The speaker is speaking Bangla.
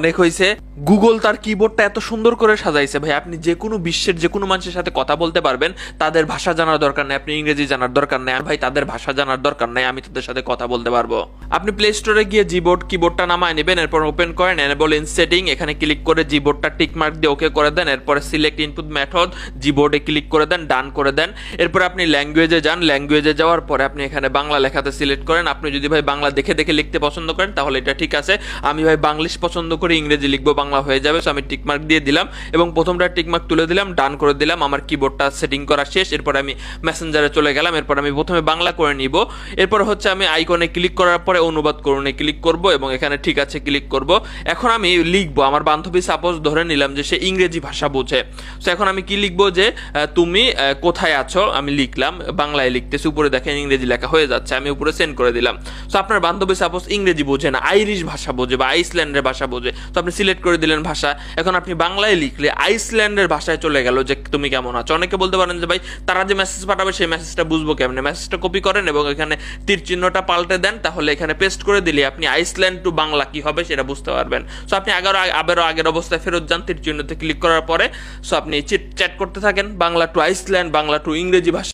অনেক হয়েছে। গুগল তার কিবোর্ডটা এত সুন্দর করে সাজাইছে ভাই, আপনি যে কোনো বিশ্বের যে কোনো মানুষের সাথে কথা বলতে পারবেন, তাদের ভাষা জানার দরকার নেই, আপনি ইংরেজি জানার দরকার নেই ভাই তাদের ভাষা জানার দরকার নেই, আমি তাদের সাথে কথা বলতে পারব। আপনি প্লে স্টোরে গিয়ে জিবোর্ড কিবোর্ডটা নামায় নেবেন, এরপর ওপেন করেন এনেবল ইন সেটিং এখানে ক্লিক করে জিবোর্ডটা টিক মার্ক দিয়ে ওকে করে দেন, এরপরে সিলেক্ট ইনপুট মেথড জিবোর্ডে ক্লিক করে দেন ডান করে দেন। এরপর আপনি ল্যাঙ্গুয়েজে যান ল্যাঙ্গুয়েজে যাওয়ার পরে আপনি এখানে বাংলা লেখাতে সিলেক্ট করেন। আপনি যদি ভাই বাংলা দেখে দেখে লিখতে পছন্দ করেন, তাহলে এটা ঠিক আছে। আমি ভাই বাংলিশ পছন্দ করে ইংরেজি লিখব, বাংলা হয়ে যাবে। সো আমি টিকমার্ক দিয়ে দিলাম এবং প্রথমটা টিকমার্ক তুলে দিলাম ডান করে দিলাম। আমার কিবোর্ডটা সেটিং করা শেষ। এরপর আমি মেসেঞ্জারে চলে গেলাম। এরপর আমি প্রথমে বাংলা করে নিব। এরপর হচ্ছে আমি আইকনে ক্লিক করার পরে অনুবাদ করুনে ক্লিক করব এবং এখানে ঠিক আছে ক্লিক করব। এখন আমি লিখব। আমার বান্ধবী সাপোজ ধরে নিলাম যে সে ইংরেজি ভাষা বোঝে। সো এখন আমি কি লিখব যে তুমি কোথায় আছো? আমি লিখলাম, বাংলায় লিখতেছি। উপরে দেখেন ইংরেজি লেখা হয়ে যাচ্ছে। আমি উপরে সেন্ড করে দিলাম। সো আপনার বান্ধবী সাপোজ ইংরেজি বোঝে না। আইরিশ ভাষা বোঝে বা আইসল্যান্ডের ভাষা বোঝে। তো আপনি সিলেক্ট করে দিলেন ভাষা। এখন আপনি বাংলায় লিখলে আইসল্যান্ডের ভাষায় চলে গেল যে তুমি কেমন আছো। অনেকে বলতে পারেন যে, ভাই, তারা যে মেসেজ পাঠাবে, সেই মেসেজটা বুঝব কেমনে? মেসেজটা কপি করেন এবং এখানে তীর চিহ্নটা পাল্টে দেন, তাহলে এখানে পেস্ট করে দিলে আপনি আইসল্যান্ড টু বাংলা কি হবে সেটা বুঝতে পারবেন। সো আপনি আগারও আবারও আগের অবস্থায় ফেরত যান তীর চিহ্নতে ক্লিক করার পরে। সো আপনি চ্যাট করতে থাকেন, Bangla to Iceland, Bangla to ইংরেজি ভাষা।